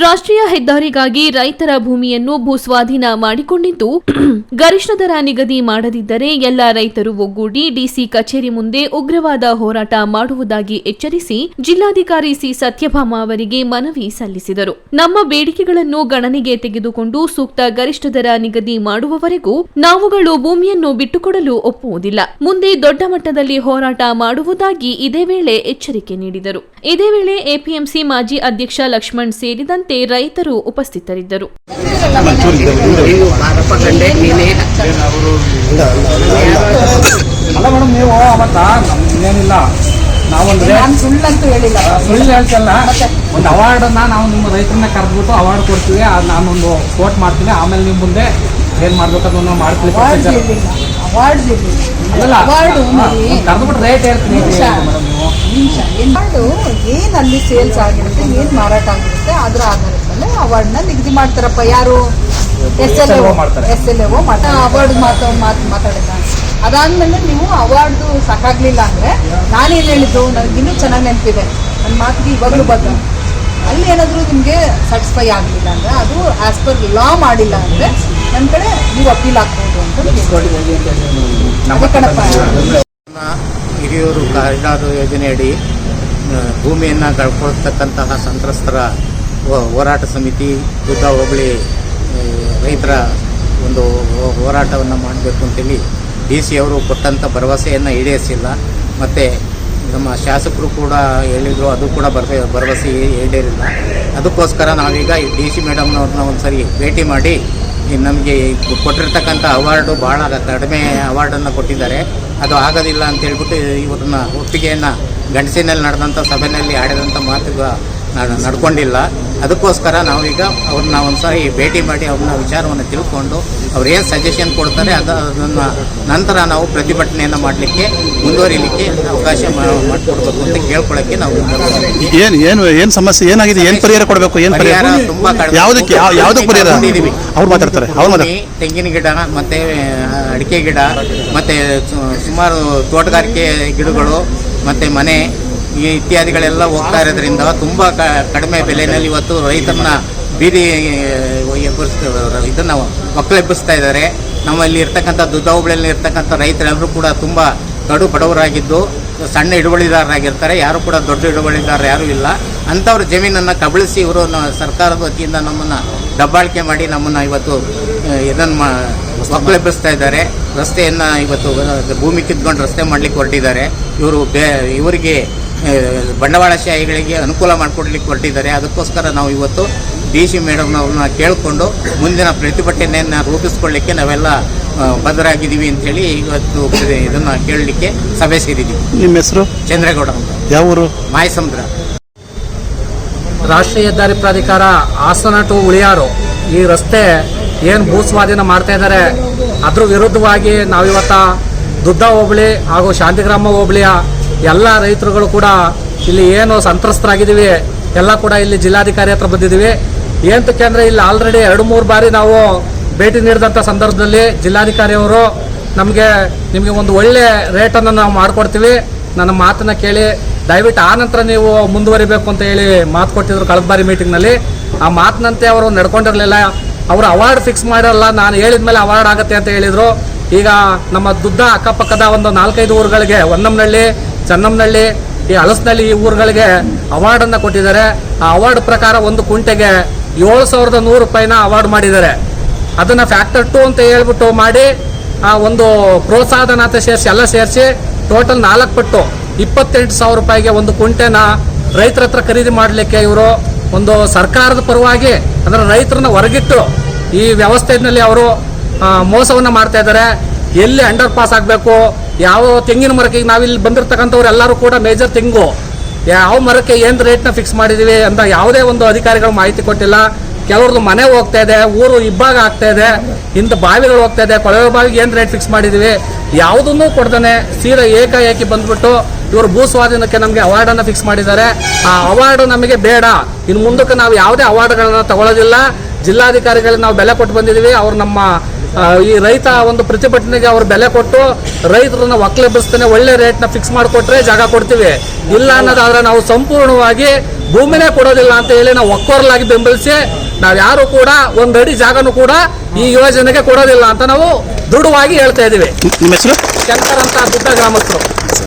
ರಾಷ್ಟ್ರೀಯ ಹೆದ್ದಾರಿಗಾಗಿ ರೈತರ ಭೂಮಿಯನ್ನು ಭೂಸ್ವಾಧೀನ ಮಾಡಿಕೊಂಡಿದ್ದು, ಗರಿಷ್ಠ ದರ ನಿಗದಿ ಮಾಡದಿದ್ದರೆ ಎಲ್ಲ ರೈತರು ಒಗ್ಗೂಡಿ ಡಿಸಿ ಕಚೇರಿ ಮುಂದೆ ಉಗ್ರವಾದ ಹೋರಾಟ ಮಾಡುವುದಾಗಿ ಎಚ್ಚರಿಸಿ ಜಿಲ್ಲಾಧಿಕಾರಿ ಸಿ ಸತ್ಯಭಾಮ ಅವರಿಗೆ ಮನವಿ ಸಲ್ಲಿಸಿದರು. ನಮ್ಮ ಬೇಡಿಕೆಗಳನ್ನು ಗಣನೆಗೆ ತೆಗೆದುಕೊಂಡು ಸೂಕ್ತ ಗರಿಷ್ಠ ದರ ನಿಗದಿ ಮಾಡುವವರೆಗೂ ನಾವುಗಳು ಭೂಮಿಯನ್ನು ಬಿಟ್ಟುಕೊಡಲು ಒಪ್ಪುವುದಿಲ್ಲ. ಮುಂದೆ ದೊಡ್ಡ ಮಟ್ಟದಲ್ಲಿ ಹೋರಾಟ ಮಾಡುವುದಾಗಿ ಇದೇ ವೇಳೆ ಎಚ್ಚರಿಕೆ ನೀಡಿದರು. ಇದೇ ವೇಳೆ ಎಪಿಎಂಸಿ ಮಾಜಿ ಅಧ್ಯಕ್ಷ ಲಕ್ಷ್ಮಣ್ ಸೇರಿದಂತೆ ರೈತರು ಉಪಸ್ಥಿತರಿದ್ದರು. ನೀವು ಆರೋಪ ಕಂಡೆ ನೀನೇ ಅಲ್ಲ ಮೇಡಮ್ ನೀವು ಅವತ್ತ ನಮ್ಗೇನಿಲ್ಲ. ನಾವೊಂದ್ರೆ ಸುಳ್ಳು ಸುಳ್ಳಂತೂ ಹೇಳಿಲ್ಲ. ಸುಳ್ಳು ಹೇಳ್ತಲ್ಲ ಒಂದು ಅವಾರ್ಡನ್ನ ನಾವು ನಿಮ್ಮ ರೈತರನ್ನ ಕರೆದ್ಬಿಟ್ಟು ಅವಾರ್ಡ್ ಕೊಡ್ತೀವಿ. ಅದು ನಾನೊಂದು ಕೋಟ್ ಮಾಡ್ತೀನಿ. ಆಮೇಲೆ ನಿಮ್ಮ ಮುಂದೆ ಏನ್ ಮಾಡ್ಬೇಕು ಅದನ್ನ ಮಾಡ್ತೀವಿ ಅವಾರ್ಡ್ ಅವಾರ್ಡ್ ಕರೆದ್ಬಿಟ್ಟು ರೇಟ್ ಹೇಳ್ತೀನಿ ನಿಮಿಷ ಏನು ಅಲ್ಲಿ ಸೇಲ್ಸ್ ಆಗಿರುತ್ತೆ ಏನು ಮಾರಾಟ ಆಗಿರುತ್ತೆ ಅದರ ಆಧಾರದ ಮೇಲೆ ಅವಾರ್ಡ್ನ ನಿಗದಿ ಮಾಡ್ತಾರಪ್ಪ ಯಾರು? S L. S L A award ಮಾತು ಮಾತು ಮಾತಾಡಿದ? ಅದಾದ್ಮೇಲೆ ನೀವು ಅವಾರ್ಡ್ದು ಸಾಕಾಗಲಿಲ್ಲ ಅಂದ್ರೆ ನಾನೇನು ಹೇಳಿದ್ದು? ನನಗೆ ಇನ್ನೂ ಚೆನ್ನಾಗಿ ನೆನಪಿದೆ. ನನ್ನ ಮಾತಿಗೆ ಇವಾಗಲೂ ಬಂತು ಅಲ್ಲಿ ಏನಾದರೂ ನಿಮಗೆ ಸ್ಯಾಟಿಸ್ಫೈ ಆಗಲಿಲ್ಲ ಅಂದ್ರೆ ಅದು ಆ್ಯಸ್ ಪರ್ ಲಾ ಮಾಡಿಲ್ಲ ಅಂದ್ರೆ ನನ್ನ ಕಡೆ ನೀವು ಅಪೀಲ್ ಆಗ್ಬೋದು ಅಂತ ಹಿರಿಯೂರು ಕಾರಿಡಾರ್ ಯೋಜನೆಯಡಿ ಭೂಮಿಯನ್ನು ಕಳ್ಕೊಳ್ತಕ್ಕಂತಹ ಸಂತ್ರಸ್ತರ ಹೋರಾಟ ಸಮಿತಿ ದುದ್ದ ಹೋಬಳಿ ರೈತರ ಒಂದು ಹೋರಾಟವನ್ನು ಮಾಡಬೇಕು ಅಂತೇಳಿ ಡಿ ಸಿ ಅವರು ಕೊಟ್ಟಂಥ ಭರವಸೆಯನ್ನು ಈಡೇರಿಸಿಲ್ಲ. ಮತ್ತು ನಮ್ಮ ಶಾಸಕರು ಕೂಡ ಹೇಳಿದರು, ಅದು ಕೂಡ ಭರವಸೆ ಭರವಸೆ ಈಡೇರಿಲ್ಲ. ಅದಕ್ಕೋಸ್ಕರ ನಾವೀಗ ಡಿ ಸಿ ಮೇಡಮ್ನವ್ರನ್ನ ಒಂದು ಸರಿ ಭೇಟಿ ಮಾಡಿ ಈ ನಮಗೆ ಕೊಟ್ಟಿರ್ತಕ್ಕಂಥ ಅವಾರ್ಡು ಭಾಳ ಕಡಿಮೆ ಅವಾರ್ಡನ್ನು ಕೊಟ್ಟಿದ್ದಾರೆ. ಅದು ಆಗೋದಿಲ್ಲ ಅಂತ ಹೇಳ್ಬಿಟ್ಟು ಇವ್ರನ್ನ ಒಪ್ಪಿಗೆಯನ್ನು ಗಂಡಸಿನಲ್ಲಿ ನಡೆದಂಥ ಸಭೆಯಲ್ಲಿ ಆಡಿದಂಥ ಮಾತುಗ ನಡ್- ನಡ್ಕೊಂಡಿಲ್ಲ. ಅದಕ್ಕೋಸ್ಕರ ನಾವೀಗ ಅವ್ರನ್ನ ಒಂದು ಸಾರಿ ಭೇಟಿ ಮಾಡಿ ಅವ್ರನ್ನ ವಿಚಾರವನ್ನು ತಿಳ್ಕೊಂಡು ಅವ್ರು ಏನು ಸಜೆಷನ್ ಕೊಡ್ತಾರೆ ಅದು ಅದನ್ನು ನಂತರ ನಾವು ಪ್ರತಿಭಟನೆಯನ್ನು ಮಾಡಲಿಕ್ಕೆ ಮುಂದುವರಿಲಿಕ್ಕೆ ಅವಕಾಶ ಮಾಡಿಕೊಡ್ಬೇಕು ಅಂತ ಕೇಳ್ಕೊಳ್ಳೋಕ್ಕೆ ನಾವು ಏನು ಏನು ಏನು ಸಮಸ್ಯೆ? ಏನಾಗಿದೆ? ಏನು ಪರಿಹಾರ ಕೊಡಬೇಕು? ಏನು ಪರಿಹಾರ? ತುಂಬ ಕಡಿಮೆ. ಯಾವುದಕ್ಕೆ ಯಾವ- ಯಾವ್ದಕ್ಕೆ ಪರಿಹಾರ. ಅವ್ರು ಮಾತಾಡ್ತಾರೆ. ಅವ್ರು ಮಾತಾಡ್ತಾರೆ ತೆಂಗಿನ ಗಿಡ ಮತ್ತು ಅಡಿಕೆ ಗಿಡ ಮತ್ತು ಸುಮಾರು ತೋಟಗಾರಿಕೆ ಗಿಡಗಳು ಮತ್ತು ಮನೆ ಈ ಇತ್ಯಾದಿಗಳೆಲ್ಲ ಹೋಗ್ತಾ ಇರೋದ್ರಿಂದ ತುಂಬ ಕಡಿಮೆ ಬೆಲೆಯಲ್ಲಿ ಇವತ್ತು ರೈತರನ್ನ ಬೀದಿ ಇದನ್ನು ಒಕ್ಕಲೆಬ್ಬಿಸ್ತಾ ಇದ್ದಾರೆ. ನಮ್ಮಲ್ಲಿ ಇರ್ತಕ್ಕಂಥ ಹೋಬಳಿಯಲ್ಲಿ ಇರ್ತಕ್ಕಂಥ ರೈತರೆಲ್ಲರೂ ಕೂಡ ತುಂಬ ಕಡು ಬಡವರಾಗಿದ್ದು, ಸಣ್ಣ ಹಿಡುವಳಿದಾರರಾಗಿರ್ತಾರೆ. ಯಾರು ಕೂಡ ದೊಡ್ಡ ಹಿಡುವಳಿದಾರರು ಯಾರೂ ಇಲ್ಲ. ಅಂಥವ್ರ ಜಮೀನನ್ನು ಕಬಳಿಸಿ ಇವರು ಸರ್ಕಾರದ ವತಿಯಿಂದ ನಮ್ಮನ್ನು ದಬ್ಬಾಳಿಕೆ ಮಾಡಿ ನಮ್ಮನ್ನು ಇವತ್ತು ಇದನ್ನು ಒಕ್ಕಲೆಬ್ಬಿಸ್ತಾ ಇದ್ದಾರೆ. ರಸ್ತೆಯನ್ನು ಇವತ್ತು ಭೂಮಿ ಕಿತ್ಕೊಂಡು ರಸ್ತೆ ಮಾಡಲಿಕ್ಕೆ ಹೊರಟಿದ್ದಾರೆ. ಇವರು ಬೇ, ಇವರಿಗೆ ಬಂಡವಾಳಶಾಹಿಗಳಿಗೆ ಅನುಕೂಲ ಮಾಡಿಕೊಡ್ಲಿಕ್ಕೆ ಹೊರಟಿದ್ದಾರೆ. ಅದಕ್ಕೋಸ್ಕರ ನಾವು ಇವತ್ತು ಡಿ ಸಿ ಮೇಡಮ್ನವ್ರನ್ನ ಕೇಳಿಕೊಂಡು ಮುಂದಿನ ಪ್ರತಿಭಟನೆಯನ್ನು ರೂಪಿಸ್ಕೊಳ್ಳಿಕ್ಕೆ ನಾವೆಲ್ಲ ಬದ್ಧರಾಗಿದ್ದೀವಿ ಅಂಥೇಳಿ ಇವತ್ತು ಇದನ್ನು ಕೇಳಲಿಕ್ಕೆ ಸಭೆ ಸೇರಿದ್ದೀವಿ. ನಿಮ್ಮ ಹೆಸರು? ಚಂದ್ರೇಗೌಡ ಅಂತ. ಯಾವ ಊರು? ಮಾಯಸಮುದ್ರ. ರಾಷ್ಟ್ರೀಯ ಹೆದ್ದಾರಿ ಪ್ರಾಧಿಕಾರ ಹಾಸನ ಟು ಉಳಿಯಾರು. ಈ ರಸ್ತೆ ಏನು ಭೂ ಸ್ವಾಧೀನ ಮಾಡ್ತಾ ಇದ್ದಾರೆ ಅದ್ರ ವಿರುದ್ಧವಾಗಿ ನಾವಿವತ್ತ ದುದ್ದ ಹೋಬಳಿ ಹಾಗೂ ಶಾಂತಿಗ್ರಾಮ ಹೋಬಳಿಯ ಎಲ್ಲ ರೈತರುಗಳು ಕೂಡ ಇಲ್ಲಿ ಏನು ಸಂತ್ರಸ್ತರಾಗಿದ್ದೀವಿ, ಎಲ್ಲ ಕೂಡ ಇಲ್ಲಿ ಜಿಲ್ಲಾಧಿಕಾರಿ ಹತ್ರ ಬಂದಿದ್ದೀವಿ. ಏನಕ್ಕೆ ಅಂದರೆ ಇಲ್ಲಿ ಆಲ್ರೆಡಿ ಎರಡು ಮೂರು ಬಾರಿ ನಾವು ಭೇಟಿ ನೀಡಿದಂಥ ಸಂದರ್ಭದಲ್ಲಿ ಜಿಲ್ಲಾಧಿಕಾರಿಯವರು ನಮಗೆ ನಿಮಗೆ ಒಂದು ಒಳ್ಳೆ ರೇಟನ್ನು ನಾವು ಮಾಡಿಕೊಡ್ತೀವಿ. ನನ್ನ ಮಾತನ್ನು ಕೇಳಿ, ದಯವಿಟ್ಟು ಆ ನಂತರ ನೀವು ಮುಂದುವರಿಬೇಕು ಅಂತ ಹೇಳಿ ಮಾತು ಕೊಟ್ಟಿದ್ರು ಕಳೆದ ಬಾರಿ ಮೀಟಿಂಗ್ನಲ್ಲಿ ಆ ಮಾತಿನಂತೆ ಅವರು ನಡ್ಕೊಂಡಿರಲಿಲ್ಲ. ಅವರು ಅವಾರ್ಡ್ ಫಿಕ್ಸ್ ಮಾಡಿರಲ್ಲ, ನಾನು ಹೇಳಿದ ಮೇಲೆ ಅವಾರ್ಡ್ ಆಗುತ್ತೆ ಅಂತ ಹೇಳಿದರು. ಈಗ ನಮ್ಮ ದುದ್ದ ಅಕ್ಕಪಕ್ಕದ ಒಂದು ನಾಲ್ಕೈದು ಊರುಗಳಿಗೆ ಹೊನ್ನಂನಹಳ್ಳಿ ಚನ್ನಂನಹಳ್ಳಿ ಈ ಹಲಸನಹಳ್ಳಿ ಈ ಊರುಗಳಿಗೆ ಅವಾರ್ಡನ್ನು ಕೊಟ್ಟಿದ್ದಾರೆ. ಆ ಅವಾರ್ಡ್ ಪ್ರಕಾರ ಒಂದು ಕುಂಟೆಗೆ ಏಳು ಸಾವಿರದ ನೂರು ರೂಪಾಯಿನ ಅವಾರ್ಡ್ ಮಾಡಿದ್ದಾರೆ. ಅದನ್ನು ಫ್ಯಾಕ್ಟರ್ ಟು ಅಂತ ಹೇಳ್ಬಿಟ್ಟು ಮಾಡಿ, ಆ ಒಂದು ಪ್ರೋತ್ಸಾಹನ ಅಂತ ಸೇರಿಸಿ, ಎಲ್ಲ ಸೇರಿಸಿ ಟೋಟಲ್ ನಾಲ್ಕು ಪಟ್ಟು ಇಪ್ಪತ್ತೆಂಟು ಸಾವಿರ ರೂಪಾಯಿಗೆ ಒಂದು ಕುಂಟೆನ ರೈತರ ಹತ್ರ ಖರೀದಿ ಮಾಡಲಿಕ್ಕೆ ಇವರು ಒಂದು ಸರ್ಕಾರದ ಪರವಾಗಿ ಅಂದರೆ ರೈತರನ್ನ ಹೊರಗಿಟ್ಟು ಈ ವ್ಯವಸ್ಥೆಯಲ್ಲಿ ಅವರು ಮೋಸವನ್ನು ಮಾಡ್ತಾ ಇದ್ದಾರೆ. ಎಲ್ಲಿ ಅಂಡರ್ ಪಾಸ್ ಆಗಬೇಕು? ಯಾವ ತೆಂಗಿನ ಮರಕ್ಕೆ ಈಗ ನಾವಿಲ್ಲಿ ಬಂದಿರತಕ್ಕಂಥವ್ರು ಎಲ್ಲರೂ ಕೂಡ ಮೇಜರ್ ತೆಂಗು. ಯಾವ ಮರಕ್ಕೆ ಏನು ರೇಟ್ನ ಫಿಕ್ಸ್ ಮಾಡಿದ್ದೀವಿ ಅಂತ ಯಾವುದೇ ಒಂದು ಅಧಿಕಾರಿಗಳು ಮಾಹಿತಿ ಕೊಟ್ಟಿಲ್ಲ. ಕೆಲವ್ರದ್ದು ಮನೆ ಹೋಗ್ತಾ ಇದೆ, ಊರು ಇಬ್ಬಾಗ ಆಗ್ತಾ ಇದೆ, ಇಂಥ ಬಾವಿಗಳು ಹೋಗ್ತಾ ಇದೆ, ಕೊಳವೆ ಬಾವಿಗೆ ಏನು ರೇಟ್ ಫಿಕ್ಸ್ ಮಾಡಿದ್ದೀವಿ ಯಾವುದನ್ನು ಕೊಡ್ತಾನೆ ಸೀದಾ ಏಕಾಏಕಿ ಬಂದ್ಬಿಟ್ಟು ಇವರು ಭೂ ಸ್ವಾಧೀನಕ್ಕೆ ನಮಗೆ ಅವಾರ್ಡನ್ನು ಫಿಕ್ಸ್ ಮಾಡಿದ್ದಾರೆ. ಆ ಅವಾರ್ಡು ನಮಗೆ ಬೇಡ. ಇನ್ನು ಮುಂದಕ್ಕೆ ನಾವು ಯಾವುದೇ ಅವಾರ್ಡ್ಗಳನ್ನು ತಗೊಳ್ಳೋದಿಲ್ಲ ಜಿಲ್ಲಾಧಿಕಾರಿಗಳಿಗೆ ನಾವು ಬೆಲೆ ಕೊಟ್ಟು ಬಂದಿದ್ದೀವಿ. ಅವ್ರು ನಮ್ಮ ಈ ರೈತ ಒಂದು ಪ್ರತಿಭಟನೆಗೆ ಅವ್ರು ಬೆಲೆ ಕೊಟ್ಟು ರೈತರನ್ನ ಒಕ್ಕಲೆಬ್ಬಿಸ್ತಾನೆ ಒಳ್ಳೆ ರೇಟ್ನ ಫಿಕ್ಸ್ ಮಾಡಿಕೊಟ್ರೆ ಜಾಗ ಕೊಡ್ತೀವಿ. ಇಲ್ಲ ಅನ್ನೋದಾದ್ರೆ ನಾವು ಸಂಪೂರ್ಣವಾಗಿ ಭೂಮಿನೇ ಕೊಡೋದಿಲ್ಲ ಅಂತ ಹೇಳಿ ನಾವು ಒಕ್ಕೋರ್ಲಾಗಿ ಬೆಂಬಲಿಸಿ ನಾವು ಯಾರು ಕೂಡ ಒಂದು ಅಡಿ ಜಾಗನೂ ಕೂಡ ಈ ಯೋಜನೆಗೆ ಕೊಡೋದಿಲ್ಲ ಅಂತ ನಾವು ದೃಢವಾಗಿ ಹೇಳ್ತಾ ಇದೀವಿ ಹೆಸರು? ಶಂಕರ್ ಅಂತ ದುಡ್ಡ ಗ್ರಾಮಸ್ಥರು.